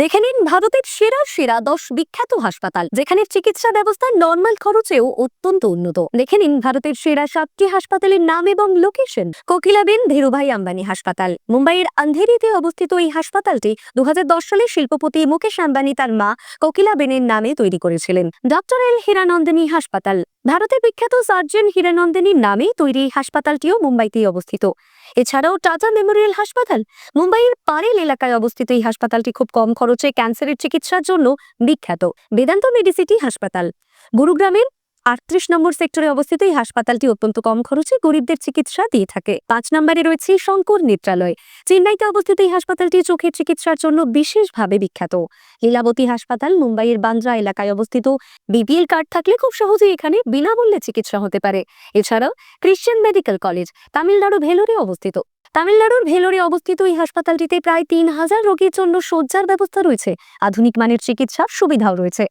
দেখে নিন ভারতের সেরা সেরা দশ বিখ্যাত হাসপাতাল, যেখানে চিকিৎসা ব্যবস্থা নর্মাল খরচেও অত্যন্ত উন্নত। দেখে নিন ভারতের সেরা সাতটি হাসপাতালের নাম এবং লোকেশন কোকিলাবেন ধীরুভাই আম্বানি হাসপাতাল। মুম্বাইয়ের আন্ধেরিতে অবস্থিত এই হাসপাতালটি দুহাজার দশ সালে শিল্পপতি মুকেশ আম্বানি তার মা কোকিলাবেনের নামে তৈরি করেছিলেন। ডক্টর এল হীরানন্দিনী হাসপাতাল। ভারতের বিখ্যাত সার্জন হীরানন্দিনীর নামে তৈরি এই হাসপাতালটিও মুম্বাইতেই অবস্থিত। এছাড়াও টাটা মেমোরিয়াল হাসপাতাল। মুম্বাইয়ের পারেল এলাকায় অবস্থিত এই হাসপাতালটি খুব কম খরচে ক্যান্সারের চিকিৎসার জন্য বিখ্যাত। বেদান্ত মেডিসিটি হাসপাতাল। গুরুগ্রামের আটত্রিশ নম্বর সেক্টরে অবস্থিত এই হাসপাতালটি অত্যন্ত কম খরচে গরিবদের চিকিৎসা দিয়ে থাকে। পাঁচ নম্বরে রয়েছে শঙ্কর নেত্রালয়। চেন্নাইতে অবস্থিত এই হাসপাতালটি চোখের চিকিৎসার জন্য বিশেষভাবে বিখ্যাত। লীলাবতী হাসপাতাল, মুম্বাইয়ের বান্দ্রা এলাকায় অবস্থিত। বিপিএল কার্ড থাকলে খুব সহজেই এখানে বিনামূল্যে চিকিৎসা হতে পারে। এছাড়াও ক্রিশ্চিয়ান মেডিকেল কলেজ তামিলনাড়ু ভেলোরে অবস্থিত। তামিলনাড়ুর ভেলোরে অবস্থিত এই হাসপাতালটিতে প্রায় তিন হাজার রোগীর জন্য শয্যার ব্যবস্থা রয়েছে। আধুনিক মানের চিকিৎসার সুবিধাও রয়েছে।